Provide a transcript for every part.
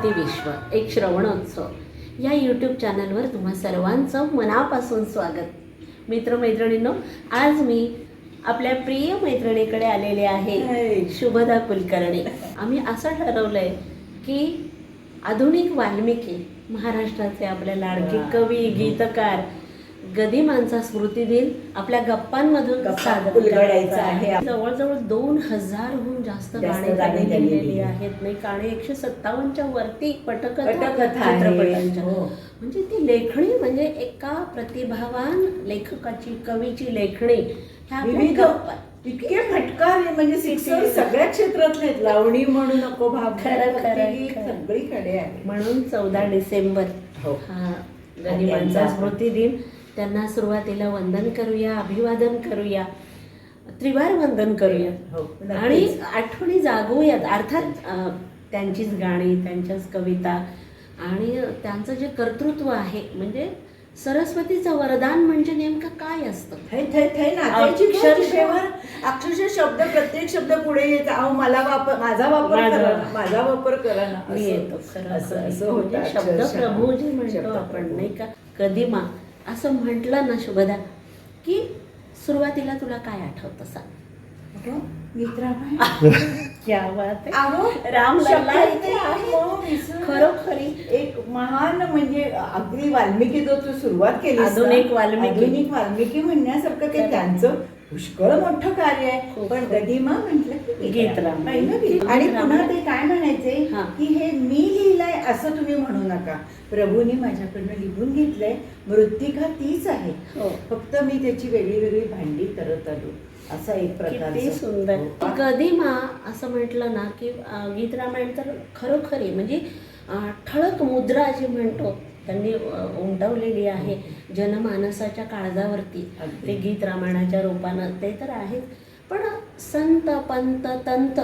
नमस्कार प्रतिविश्व एक श्रवणोत्सव या यूट्यूब चॅनलवर तुम्हा सर्वांचं मनापासून स्वागत मित्रमैत्रिणींनो आज मी आपल्या प्रिय मैत्रिणीकडे आलेले आहे. शुभदा कुलकर्णी आम्ही असं ठरवलंय की आधुनिक वाल्मिकी महाराष्ट्राचे आपले लाडके. कवी गीतकार गदिमांचा स्मृती दिन आपल्या गप्पांमधून उलगडायचा आहे. जवळजवळ दोन हजारहून जास्त गाणी लिहिलेली आहेत नाही गाणे एकशे सत्तावन्नच्या वरती पटकथा. चित्रपटांच्या हो. म्हणजे ती लेखणी म्हणजे एका प्रतिभावान लेखकाची कवीची लेखणी ह्या. इतके फटकार म्हणजे शिक्षण? सगळ्या क्षेत्रातले. लावणी म्हणू नको भाव खरं, खरं. सगळीकडे आहे म्हणून चौदा डिसेंबर हो. हा त्यांचा- स्मृती दिन त्यांना सुरुवातीला वंदन करूया अभिवादन करूया त्रिवार वंदन करूया हो, नक्कीच. आणि आठवणी जागवूयात अर्थात त्यांचीच गाणी त्यांच्याच कविता आणि त्यांचं जे कर्तृत्व आहे म्हणजे सरस्वतीचं वरदान म्हणजे नेमकं काय असतं थै थै थै नाचायची अक्षरशः- शब्द प्रत्येक शब्द पुढे येत अहो मला वापर माझा वापर. करा माझा वापर करा ना येतो खरं असं खरं. असं होतं म्हणजे शब्द. प्रभू जे म्हणतो आपण. नाही का कदिमा असं म्हटलं ना शुभदा की सुरुवातीला तुला काय आठवतं विसरू. खरोखरी एक महान म्हणजे अगदी वाल्मिकी जो तू सुरुवात केली आधुनिक वाल्मिकी. वाल्मिकी म्हणण्यासारखं ते. त्यांचं पुष्कळ मोठं कार्य आहे. पण. गदिमा म्हटलं की. आणि पुन्हा ते काय म्हणायचे. की हे मी लिहिलंय असं तुम्ही म्हणू नका. प्रभूने माझ्याकडनं लिहून घेतलंय. मृत्तिका तीच आहे. हो. फक्त मी त्याची वेगळी वेगळी भांडी करत आलो. असा एक प्रकार सुंदर. कदिमा असं म्हटलं ना की गीत रामायण तर खरोखरी म्हणजे अं, ठळक मुद्रा जी म्हणतो त्यांनी उमटवलेली आहे जनमानसाच्या काळजावरती अगदी. ते गीत रामायणाच्या रूपानं ते तर आहेच पण संत पंत तंत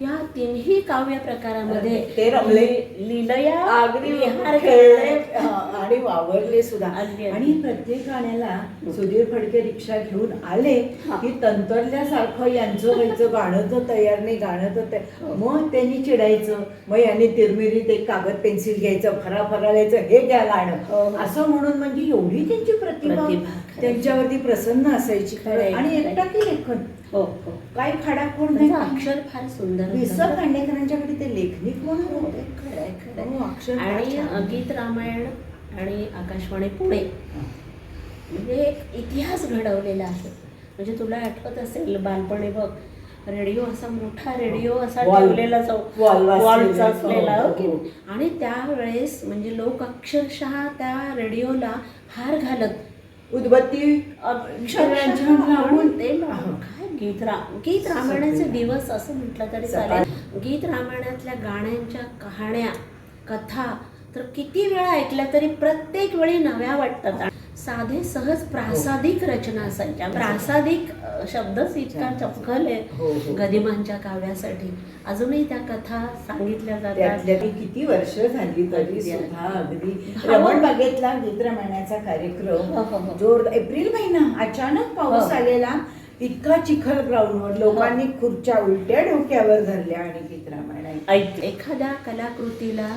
या तिन्ही काव्य प्रकारामध्ये ते रमले. लीलया अगदी विहार खेळले. हा, आणि वावरले सुद्धा. आणि प्रत्येक गाण्याला सुधीर फडके रिक्षा घेऊन आले हा. की तंतरल्यासारखं यांचं व्हायचं गाणं तर तयार नाही गाणं तर तयार मग त्यांनी चिडायचं मग यांनी तिरमिरीत एक कागद पेन्सिल घ्यायचं फरा फरा लिहायचं हे घ्या हो, गाणं हो. असं म्हणून म्हणजे एवढी त्यांची प्रतिभा खरंच. त्यांच्यावरती प्रसन्न असायची आणि. एकटा की लेखन हो हो काय खाडाखोड त्यांचं नाही अक्षर फार सुंदर होतं. विसर खांडेकरांच्याकडे ते लेखनिक म्हणून होते. हो, फार आणि छान. अ, गीत रामायण आणि आकाशवाणी पुणे म्हणजे एक इतिहास घडवलेला आहे म्हणजे तुला आठवत असेल बालपणी बघ रेडिओ असा मोठा रेडिओ असा Wall. ठेवलेला. वॉलचा असलेला हो, हो हो. आणि त्यावेळेस म्हणजे लोक अक्षरशः त्या रेडिओला हार घालत उदबत्ती गीत रा गीत रामायणाचे दिवस असं म्हटलं तरी. चालेल. गीत रामायणातल्या गाण्यांच्या कहाण्या कथा तर किती वेळा ऐकल्या तरी प्रत्येक वेळी नव्या वाटतात. साधे सहज प्रासादिक रचना असायच्या प्रासादिक अ, शब्दच इतका चपखल हो, आहे हो. गदिमांच्या काव्यासाठी. अजूनही त्या कथा सांगितल्या जातात. किती वर्ष झाली तरी अगदी, सुद्धा अगदी हो. रमण बागेतला गीत रामायणाचा हो, हो, कार्यक्रम हो. जोर एप्रिल महिना अचानक पाऊस हो. आलेला इतका चिखल ग्राउंडवर लोकांनी खुर्च्या उलट्या डोक्यावर धरल्या आणि गीत रामायण ऐक एखाद्या कलाकृतीला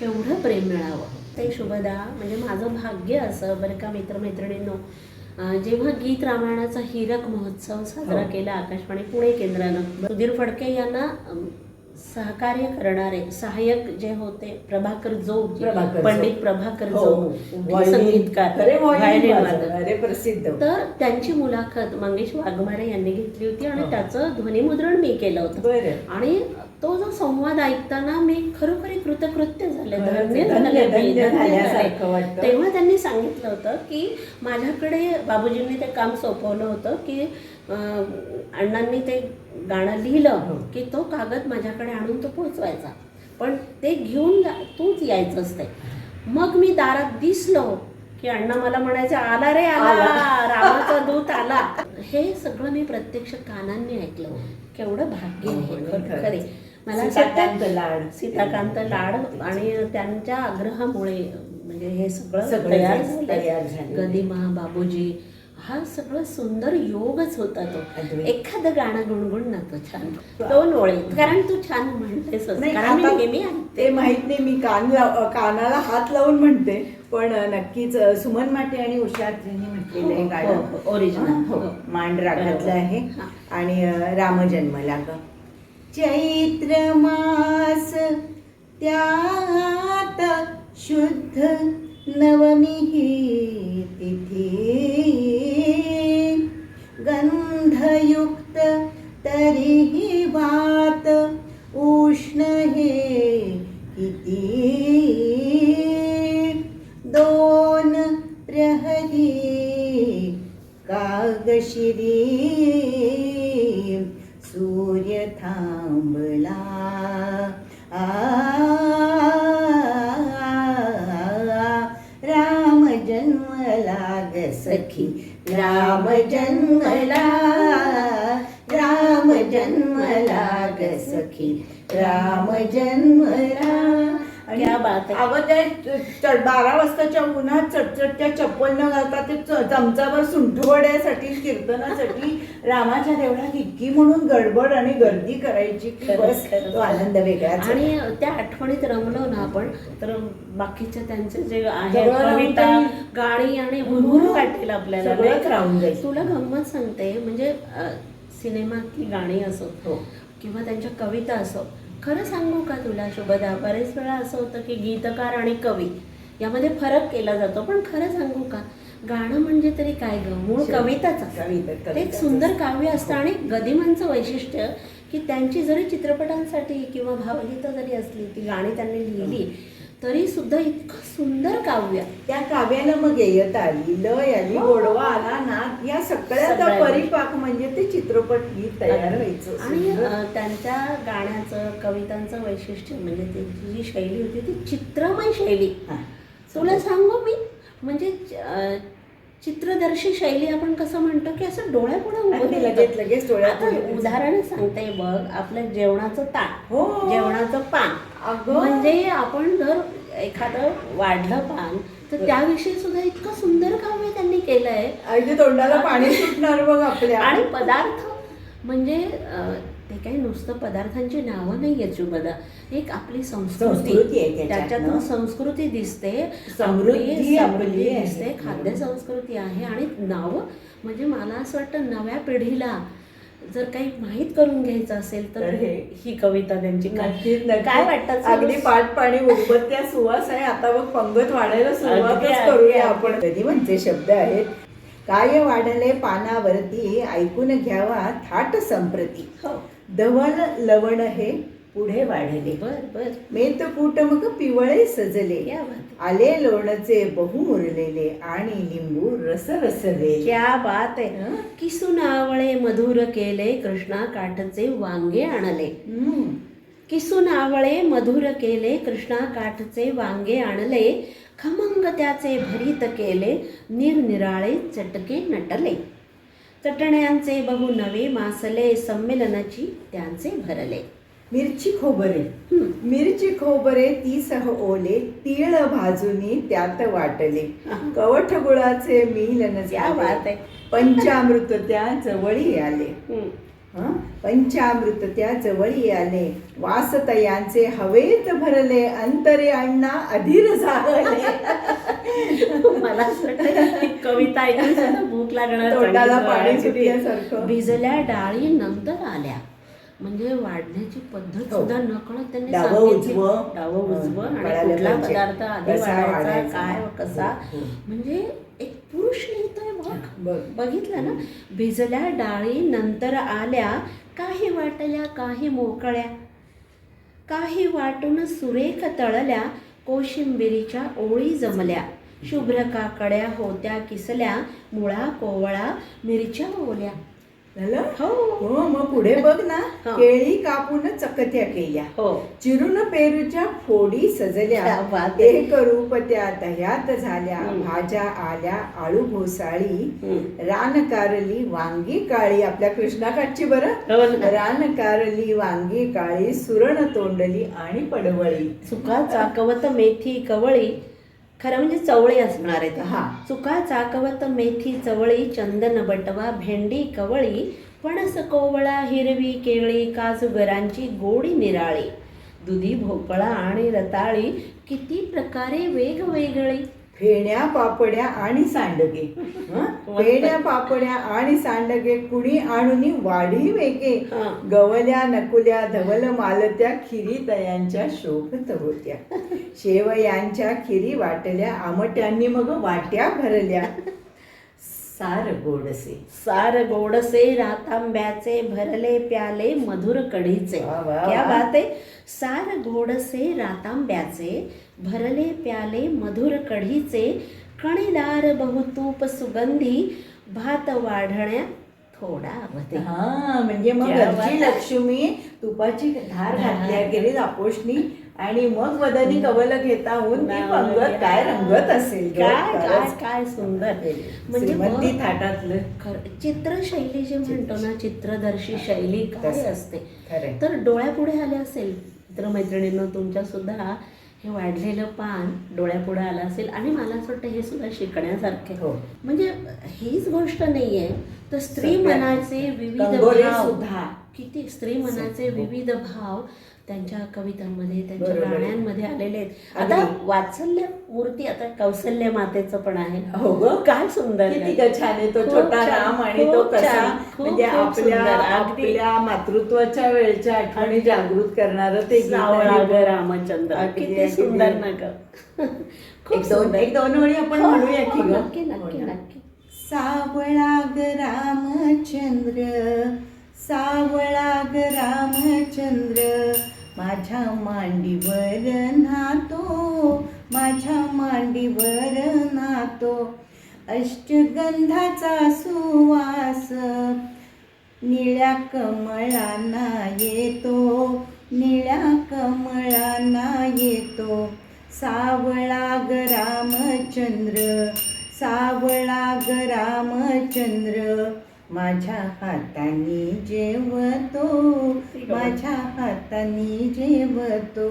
केवढं प्रेम मिळावं? ते शुभदा म्हणजे माझं भाग्य असं बरं का मित्रमैत्रिणींनो जेव्हा गीत रामायणाचा हिरक महोत्सव साजरा हो. केला आकाशवाणी पुणे केंद्रानं सुधीर फडके यांना सहकार्य करणारे सहाय्यक जे होते प्रभाकर जोग जोग. पंडित प्रभाकर हो, जोग हो. Violin. संगीतकार. प्रसिद्ध तर त्यांची मुलाखत मंगेश वाघमारे यांनी घेतली होती आणि. त्याचं ध्वनिमुद्रण मी केलं होतं आणि तो जो संवाद ऐकताना मी खरोखरी कृतकृत्य झाले. तेव्हा त्यांनी सांगितलं होतं की माझ्याकडे बाबूजींनी ते काम सोपवलं होतं की अण्णांनी ते गाणं लिहिलं हो. की तो कागद माझ्याकडे आणून तो पोचवायचा. पण ते घेऊन तूच यायचंच ते मग मी दारात दिसलो की अण्णा मला म्हणायचे आला रे आला रामाचा दूत आला. हे सगळं मी प्रत्यक्ष कानांनी ऐकलं. केवढं भाग्य हो, आहे. खरंच. मला सीताकांत लाड सीताकांत लाड आणि त्यांच्या आग्रहामुळे म्हणजे हे सगळं सगळं तयार झालं. गदिमा बाबूजी हा सगळं सुंदर योगच होता तो. एखादं गाणं गुणगुण ना तो छान दोन ओळी कारण तू छान म्हणतेस. ते माहीत नाही मी कान लाव- कानाला हात लावून म्हणते पण नक्कीच सुमन माटे आणि उषाजींनी म्हटलेलं हे हो, गाणं हो. मांड रागातलं बरोबर. आहे. आणि रामजन्मला ग चैत्र मास त्यात शुद्ध नवमी ही तिथी. गंधयुक्त तरीही वात. उष्ण हे किती? बारा वाजताच्या उन्हात चटचटच्या चप्पल न घालता ते च- चमचाभर सुंठवड्यासाठी कीर्तनासाठी रामाच्या देवळात इतकी म्हणून गडबड आणि गर्दी करायची की बस. तो आनंद वेगळाच आणि त्या आठवणीत रमलो ना आपण तर बाकीच्या त्यांचे जे आहे कविता. गाणी आणि भरपूर वाटेल आपल्याला? राहून जाईल. तुला गंमत सांगते म्हणजे सिनेमातली गाणी असो हो. किंवा त्यांच्या कविता असो खरं सांगू का तुला शुभदा बरेच वेळा असं होतं की गीतकार आणि कवी यामध्ये फरक केला जातो. पण खरं सांगू का? गाणं म्हणजे तरी काय ग? मूळ कविताच कविता- असतं. ते एक सुंदर. काव्य असतं आणि गदिमांचं वैशिष्ट्य की त्यांची जरी चित्रपटांसाठी किंवा भावगीतं जरी असली ती गाणी त्यांनी लिहिली तरी सुद्धा इतकं सुंदर काव्य. त्या काव्याला मग येयता आली लय आली हो. गोडवा आला नाद. या सगळ्याचा सगळ्या परिपाक म्हणजे ते चित्रपट गीत तयार व्हायचं आणि त्यांच्या गाण्याचं कवितांचं वैशिष्ट्य म्हणजे त्यांची जी शैली होती ती चित्रमय शैली. हा. तुला सांगू मी म्हणजे चित्रदर्शी शैली आपण कसं म्हणतो की असं डोळ्यापुढे उभं. लगेच लगेच आता. उदाहरण सांगते बघ आपलं जेवणाचं ताट हो. जेवणाचं पान. म्हणजे आपण जर एखादं वाढलं पान तर त्याविषयी सुद्धा इतकं सुंदर काव्य त्यांनी केलंय तोंडाला पाणी सुटणार बघ आपल्या आणि पदार्थ म्हणजे काही नुसतं पदार्थांची नावं नाही आहेत शुभदा एक आपली संस्कृती त्याच्यातून. संस्कृती दिसते समृद्धी आपली. दिसते खाद्य संस्कृती आहे आणि नावं म्हणजे मला असं वाटतं नव्या पिढीला जर काही माहीत करून घ्यायचं असेल तर हे- ही कविता त्यांची काय नक्कीच नक्कीच. काय वाटतं अगदी? पाठ पाणी उदबत्त्या सुवास आहे आता मग पंगत वाढायला सुरुवातच करूया. आपण कधी म्हणजे शब्द आहेत काय वाढले पानावरती ऐकून घ्यावा थाट संप्रती हो धवल लवण हे पुढे वाढले. बर बर. मग पिवळे सजले. आले लोणचे बहुमुरलेले आणि लिंबू रस रसले. क्या बात आहे हं? किसुनावळे मधुर केले कृष्णा काठचे वांगे आणले. किसून आवळे मधुर केले कृष्णा काठचे वांगे आणले. खमंग त्याचे भरीत केले निरनिराळे चटके नटले. चटण्यांचे बहु नवे मासले संमेलनाची त्यांचे भरले. मिरची खोबरे. मिरची खोबरे तीसह ओले तीळ भाजूनी त्यात वाटले. कवठ गुळाचे मिलन. पंचामृत त्या जवळी आले? पंचामृत त्या जवळी आले. वासतयांचे हवेत भरले. अंतरे अण्णा अधीर झाले. मला कविता ऐकून सुद्धा भूक लागणार तोंडाला चांगली पाणी वाटते. सुटल्यासारखं. भिजल्या डाळी नंतर आल्या म्हणजे वाढण्याची पद्धत हो. सुद्धा नकळत त्यांनी डावं सांगितली. उजवं. डावं उजवं आणि कळालं कुठला पाहिजे. पदार्थ आधी कसा वाढायचा वाढायचा. काय कसा हो, हो. म्हणजे एक पुरुष लिहितोय बघ बघ. बघितलं ना भिजल्या डाळी नंतर आल्या काही वाटल्या काही मोकळ्या काही वाटून सुरेख तळल्या कोशिंबिरीच्या ओळी जमल्या शुभ्र काकड्या होत्या किसल्या मुळा कोवळा मिरच्या ओल्या झालं? हो हो मग पुढे बघ ना. हो. केळी कापून चकत्या केल्या. हो. चिरून पेरूच्या फोडी क्या सजल्या बात आहे. एक दह्यात झाल्या. हं. भाज्या आल्या आळू घोसाळी. हं. रान कारली वांगी काळी. आपल्या कृष्णाकाठची बरं? हो ना. रान कारली वांगी काळी सुरण तोंडली आणि पडवळी. सुका चाकवत मेथी कवळी. खरं म्हणजे चवळी असणार आहे हा. चुका चाकवत मेथी चवळी चंदन बटवा भेंडी कवळी फणस कोवळा हिरवी केळी काजूगरांची गोडी निराळी. दुधी भोपळा आणि रताळी किती प्रकारे वेगवेगळी. फेण्या पापड्या आणि सांडगे? फेण्या पापड्या आणि सांडगे कुणी आणून वाढी वेगे. गवल्या नकुल्या धवल मालत्या खिरी तयांच्या शोभत होत्या शेवयांच्या खिरी वाटल्या आमट्यांनी मग वाट्या भरल्या. सार गोडसे. सार गोडसे रातांब्याचे भरले प्याले मधुर कढीचे. क्या. बात आहे. सार गोडसे रातांब्याचे भरले प्याले मधुर कढीचे कणीदार बहुतूप सुगंधी भात वाढण्या थोडा हा म्हणजे मग घरची. लक्ष्मी तुपाची धार घातल्या गेली आपोषणी आणि मग वदनी कवल घेता होऊन ती पंगत काय रंगत असेल काय काय सुंदर. म्हणजे थाटातलं. चित्रशैली जी म्हणतो ना चित्रदर्शी शैली काय. असते? तर डोळ्यापुढे आले असेल. मित्रमैत्रिणींनो तुमच्या सुद्धा हे वाढलेलं पान डोळ्यापुढे आलं असेल आणि मला असं वाटतं हे सुद्धा शिकण्यासारखे हो. म्हणजे हीच गोष्ट नाहीये. तर स्त्री मनाचे विविध भाव सुद्धा. किती? स्त्री मनाचे. विविध भाव त्यांच्या कवितांमध्ये त्यांच्या बरोबर आहे. गाण्यांमध्ये आलेले आहेत आता अगदी. वात्सल्य मूर्ती आता कौशल्य मातेचं पण आहे हो ग काय सुंदर किती आहे. ग छान आहे तो खूप छोटा छान, राम आणि खूप तो कसा छान, खूप म्हणजे खूप आपल्या सुंदर, अगदी. आपल्या मातृत्वाच्या वेळच्या आठवणी जागृत करणार ते गीत सावळा आहे. ग रामचंद्र अगदी, किती अगदी. सुंदर ना ग खूप एक दोन सुंदर. एक दोन वेळी आपण हो, म्हणूया की हो, ग नक्की नक्की. नक्की सावळा ग रामचंद्र सावळा ग रामचंद्र माझ्या मांडीवर नातो माझ्या मांडीवर नातो. अष्टगंधाचा सुवास निळ्या कमळांना येतो निळ्या कमळांना येतो. सावळा ग रामचंद्र सावळा ग रामचंद्र माझ्या हाताने जेवतो माझ्या हाताने जेवतो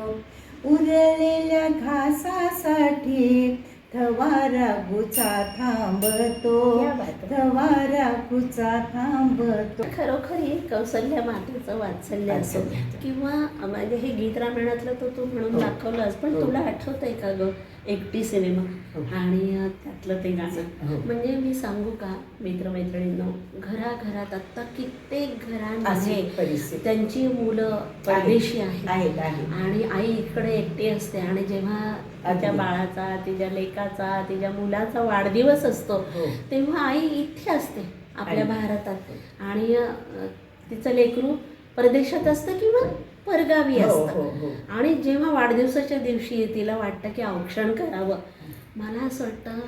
उरलेल्या घासासाठी थवारा गुचा थांबतो. थवारा गुचा थांबतो खरोखर हे कौशल्य मातेचं वात्सल्य असो. किंवा म्हणजे हे गीत रामायणातलं तो तू म्हणून हो. दाखवलंस पण हो. तुला आठवतंय का ग एकटी सिनेमा. हो. आणि त्यातलं ते गाणं. हो. म्हणजे मी सांगू का मित्रमैत्रिणींनो घराघरात आता कित्येक घरांमध्ये त्यांची मुलं परदेशी आहेत. आणि आई इकडे एकटी असते. आणि जेव्हा तिच्या. बाळाचा तिच्या लेकाचा तिच्या मुलाचा वाढदिवस असतो हो. तेव्हा आई इथे असते आपल्या भारतात. आणि तिचं लेकरू परदेशात असतं किंवा परगावी हो, असतं. हो, हो. आणि जेव्हा वाढदिवसाच्या दिवशी तिला वाटतं की औक्षण करावं मला असं वाटतं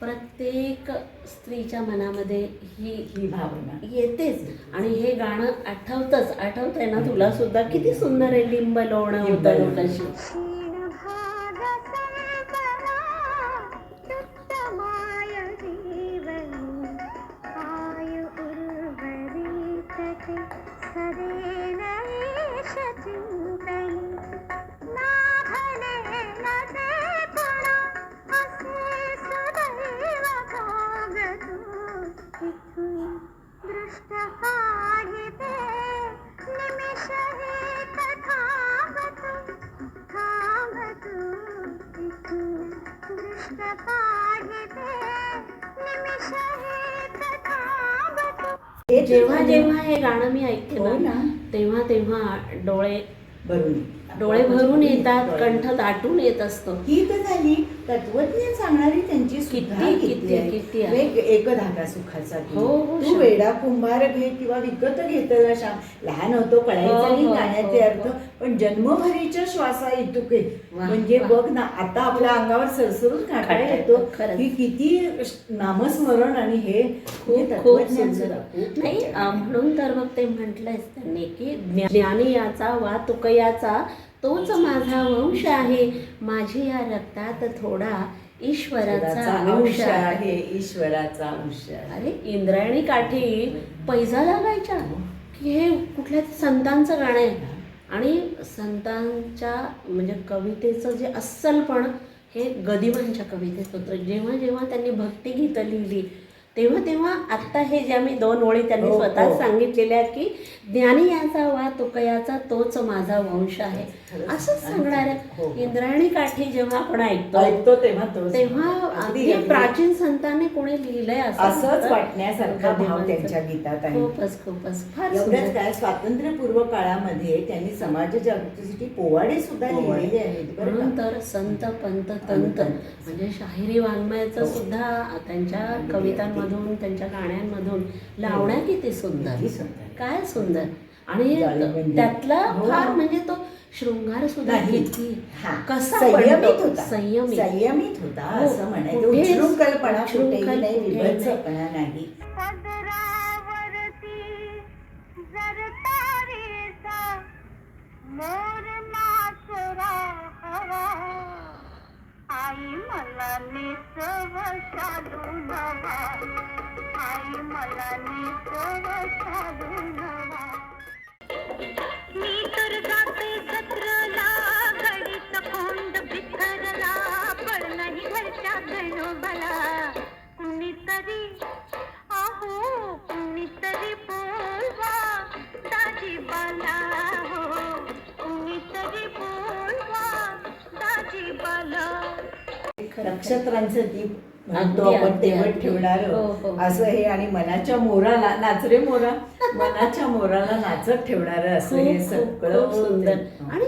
प्रत्येक स्त्रीच्या मनामध्ये ही ही भावना. येतेच. आणि हे गाणं आठवतंच. आठवतंय ना तुला सुद्धा? किती सुंदर आहे लिंब लोणं लिंब उतरू जेव्हा जेव्हा हे गाणं मी ऐकते हो ना. ना. तेव्हा तेव्हा डोळे भरून डोळे भरून येतात कंठ दाटून येत असतो. ही तर झाली तत्वज्ञान सांगणारी त्यांची सुद्धा किती, आहे. एक धागा सुखाचा. हो, हो, तू. वेडा कुंभार घे किंवा विकत घेतला लहान होतो कळायचं हो, नाही गाण्याचे अर्थ. पण जन्मभरीच्या श्वासा इतुके म्हणजे. बघ ना आता आपल्या अंगावर सरसरून काटा काटा येतो. की किती नामस्मरण आणि हे खूप म्हणजे नाही. म्हणून तर मग ते म्हटलंयच त्यांनी की ज्ञा- ज्ञानी याचा वा तुकयाचा तोच माझा वंश आहे. माझी या रक्तात थोडा ईश्वराचा अंश आहे. ईश्वराचा अंश अरे इंद्रायणी काठी पैजा लागायच्या. की हे कुठल्या संतांचं गाणं आहे? आणि संतांच्या म्हणजे कवितेचं जे अस्सलपण हे गदिमांच्या कवितेत होतं. जेव्हा जेव्हा त्यांनी भक्तिगीतं लिहिली तेव्हा तेव्हा आत्ता हे ज्या मी दोन ओळी त्यांनी हो, स्वतः हो. सांगितलेल्या आहेत की ज्ञानी याचा वा तुकयाचा तोच माझा वंश आहे असंच सांगणार हो. आहे इंद्रायणी काठी जेव्हा आपण ऐकतो ऐकतो तेव्हा तो तेव्हा अगदी. प्राचीन संतांनी कोणी लिहिलंय असं असंच. वाटण्यासारखा भाव. त्यांच्या गीतात आहे खूपच खूपच फार एवढंच. काय स्वातंत्र्यपूर्व काळामध्ये त्यांनी समाज जागृतीसाठी पोवाडे सुद्धा. लिहिलेले आहेत म्हणून? तर संत पंत तंत. म्हणजे शाहिरी वाङ्मयाचं. सुद्धा त्यांच्या अगदी, कवितांमधून त्यांच्या गाण्यांमधून लावण्या किती सुंदर. काय सुंदर आणि जाळीबंदी. त्यातला हो. फार म्हणजे तो शृंगार सुद्धा. किती हा. कसा संयमित? होता संयमित संयमित होता हो. असं म्हणायचं कुठेही नाही विभत्सपणा नाही मोर हवा आई मला निसव शालू नवा आई मला निसव शालू नवा मी तर जात नक्षत्रांचं दीप म्हणतो आपण. ठेवणार हो, हो. असं हे आणि मनाच्या मोराला नाच रे मोरा मनाच्या मोराला नाचत ठेवणार असं हे सगळं सुंदर. ते- आणि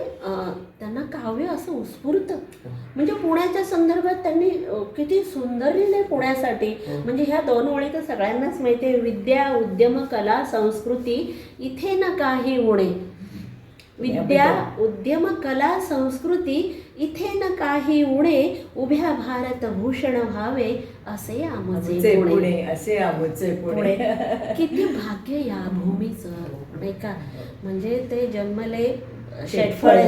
त्यांना काव्य असं उत्स्फूर्त. म्हणजे पुण्याच्या संदर्भात त्यांनी किती सुंदर लिहिलंय पुण्यासाठी हो. म्हणजे ह्या दोन ओळी तर सगळ्यांनाच माहिती आहे. विद्या उद्यम कला संस्कृती इथे न काही उणे विद्या उद्यम कला संस्कृती इथे न काही उणे उभ्या भारत भूषण व्हावे असे आमुचे पुणे. असे आमुचे पुणे. किती भाग्य या भूमीचं. नाही का म्हणजे ते जन्मले शेटफळ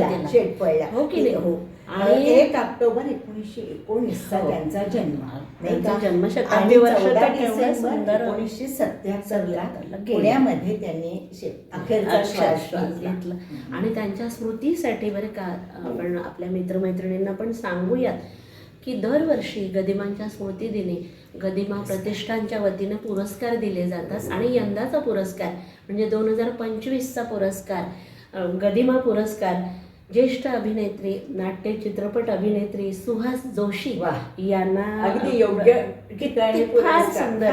हो की नाही? हो. आणि- एक ऑक्टोबर एकोणीसशे एकोणीसचा हो. त्यांचा जन्म नाही त्यांचा का? जन्मशताब्दी आणि वर्ष तर चौदा केवढं डिसेंबर. एकोणीसशे सत्याहत्तरला गेले. पुण्यामध्ये त्यांनी शे- अखेरचा श्वास श्वास घेतला. घेतला आणि त्यांच्या स्मृतीसाठी बरं का आपण आपल्या मित्रमैत्रिणींना पण सांगूयात की दरवर्षी गदिमांच्या स्मृतिदिनी गदिमा प्रतिष्ठानच्या वतीनं पुरस्कार दिले जातात आणि यंदाचा पुरस्कार म्हणजे दोन हजार पंचवीसचा पुरस्कार अं, गदिमा पुरस्कार ज्येष्ठ अभिनेत्री नाट्य चित्रपट अभिनेत्री सुहास जोशी. यांना अगदी योग्य ठिकाणी फार. सुंदर.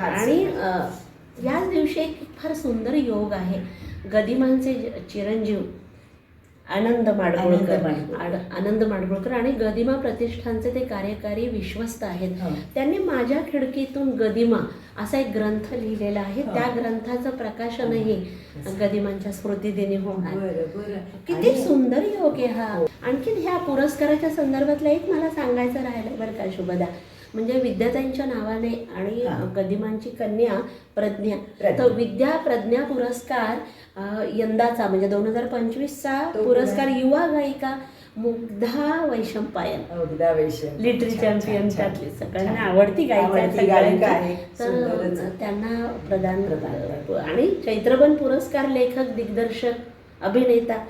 आणि याच दिवशी एक फार सुंदर योग आहे. गदिमांचे चिरंजीव. आनंद माडगुळकर आनंद माडगुळकर. आणि गदिमा प्रतिष्ठानचे ते कार्यकारी विश्वस्त आहेत हो. त्यांनी माझ्या खिडकीतून गदिमा असा एक ग्रंथ लिहिलेला आहे हो. त्या ग्रंथाचं प्रकाशनही गदिमांच्या स्मृतिदिनी होणार बरं बरं किती सुंदर योग आहे हा हो. आणखीन ह्या पुरस्काराच्या संदर्भातलं एक मला सांगायचं राहिलं बरं का शुभदा म्हणजे विद्याताईंच्या नावाने आणि. गदिमांची कन्या प्रज्ञा. तर विद्या प्रज्ञा पुरस्कार यंदाचा म्हणजे दोन हजार पंचवीसचा पुरस्कार युवा गायिका मुग्धा वैशंपायन. लिटरी चॅम्पियन. त्यातली सगळ्यांना. आवडती गायिका. तर त्यांना प्रदान प्रदान. आणि चैत्रबन पुरस्कार लेखक दिग्दर्शक अभिनेता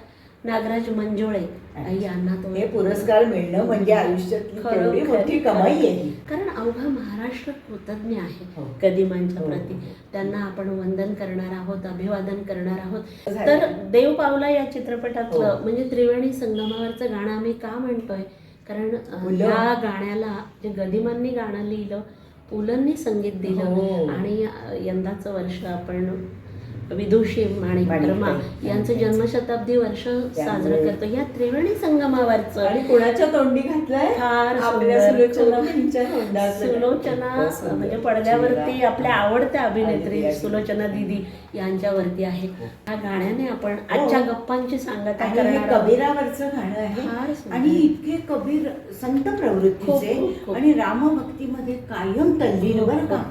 नागराज मंजुळे यांना तो हे पुरस्कार मिळणं म्हणजे आयुष्यातली. तेवढी मोठी कमाई आहे ही. कारण अवघा महाराष्ट्र कृतज्ञ आहे हो. गदिमांच्या हो. प्रती त्यांना आपण वंदन करणार आहोत अभिवादन करणार आहोत. तर देव पावला या चित्रपटातलं हो. म्हणजे त्रिवेणी संगमावरचं गाणं आम्ही का म्हणतोय कारण. ह्या गाण्याला जे गदिमांनी गाणं लिहिलं पुलंनी संगीत हो. दिलं आणि यंदाचं वर्ष आपण विदुषी वर्मा बाई. यांचं जन्मशताब्दी वर्ष साजरं करतो या त्रिवेणी संगमावरचं आणि कुणाच्या तोंडी घातलाय. सुलोचना. म्हणजे पडद्यावरती आपल्या आवडत्या अभिनेत्री. सुलोचना दिदी यांच्यावरती आहे ह्या गाण्याने आपण आजच्या हो. गप्पांची सांगता आणि हे आहोत. कबीरावरचं गाणं आहे. आणि इतके कबीर संत प्रवृत्तीचे. आणि रामभक्तीमध्ये कायम तल्लीन बरं का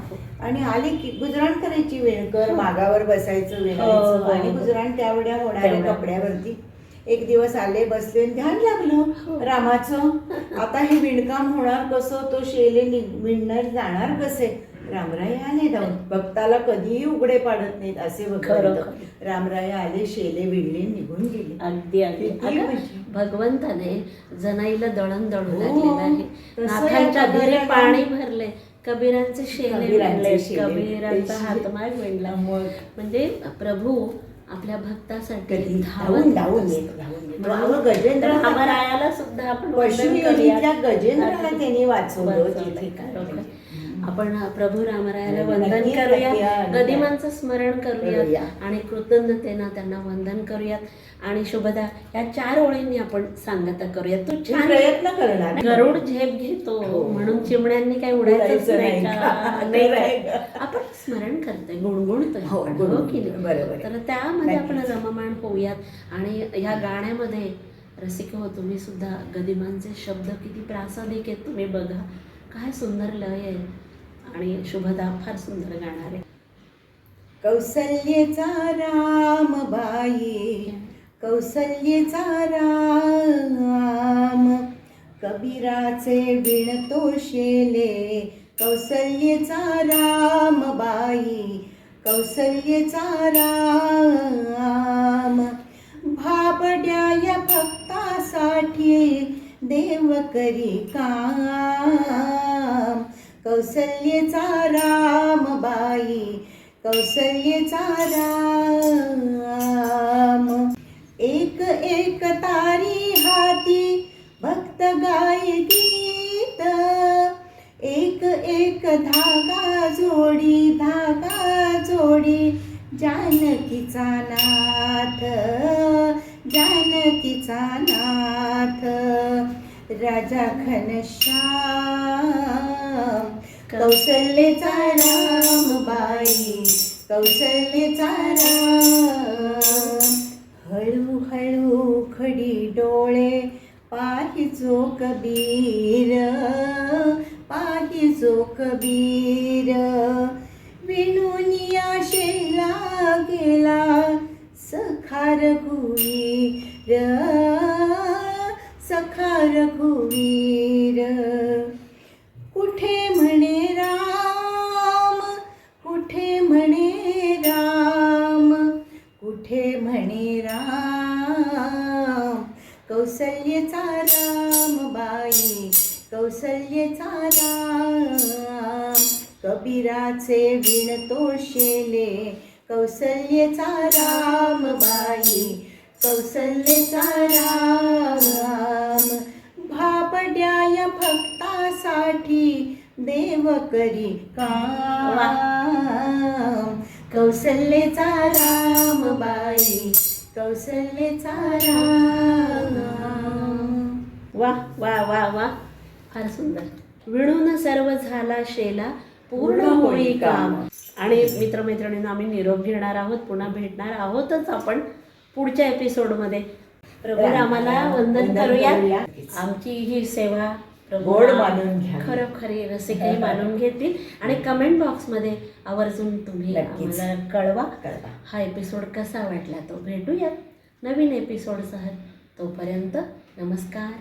आणि आले की गुजराण करायची वेळ कर मागावर बसायचं हो, वेळायचं हो, आणि हो. गुजराण त्यावड्या होणाऱ्या. कपड्यावरती एक दिवस आले बसले आणि ध्यान हो. लागलं रामाचं आता हे विणकाम होणार कसं? तो शेले विणणार जाणार कसे? रामराय आले जाऊन. भक्ताला कधीही उघडे पाडत नाहीत असे भगवंत रामराय आले शेले विडले निघून गेले. अगदी अगदी? भगवंताने जनाईला दळण दळू हो, लागलेलं आहे. नाथांच्या घरी पाणी भरले कबीरांचे शेले कबीरांचे विणले कबीरांचा हातमाग विणला. मग? म्हणजे प्रभू आपल्या भक्तासाठी धावून धावून गजेंद्र सुद्धा आपण. गजेंद्राला. त्यांनी वाचवलं. आपण प्रभू रामरायाला वंदन करूया. गदिमांचं स्मरण करूया. आणि कृतज्ञतेनं त्यांना वंदन करूयात. आणि शुभदा या चार ओळींनी आपण सांगता करूया तू छान प्रयत्न करणार. गरुड झेप घेतो. हो. म्हणून चिमण्यांनी काही उडायचंच उडायचं नाही? आपण स्मरण करतोय गुणगुणतोय. हो, हो की नाही? बरोबर आहे. तर त्यामध्ये आपण. रममाण होऊयात. आणि ह्या गाण्यामध्ये रसिक हो तुम्ही सुद्धा गदिमांचे शब्द किती प्रासादिक आहेत तुम्ही बघा. काय सुंदर लय आहे. आणि शुभदा फार सुंदर गाणार आहे. कौसल्येचा राम बाई कौसल्येचा राम. कबीराचे विणतो शेले कौसल्येचा राम बाई कौसल्येचा राम. भाबड्या या भक्तासाठी देव करी काम. कौसल्येचा राम बाई कौसल्येचा राम. एक एक तारी हाती भक्त गाय गीत. एक एक धागा जोडी धागा जोडी जानकीचा नाथ जानकीचा नाथ. राजा घनश्याम कौसल्येचा राम बाई कौसल्येचा राम. हळू हळू खडी डोळे पाहिजो कबीर पाहिजो कबीर भक्तासाठी देव करी काम. कौसल्यचा राम बाई कौसल्यचा राम. वा वा वा वा. फार सुंदर. विणून सर्व झाला शेला पूर्ण होई काम. आणि मित्रमैत्रिणींना आम्ही निरोप घेणार आहोत पुन्हा भेटणार आहोतच आपण पुढच्या एपिसोडमध्ये प्रभू रामाला वंदन करूया. आमची ही सेवा गोड मानून घ्या. खरोखरी रसिकही मानून घेतील आणि कमेंट बॉक्समध्ये आवर्जून तुम्ही. आम्हाला कळवा कळवा. हा एपिसोड कसा वाटला तो भेटूयात नवीन एपिसोडसह तोपर्यंत नमस्कार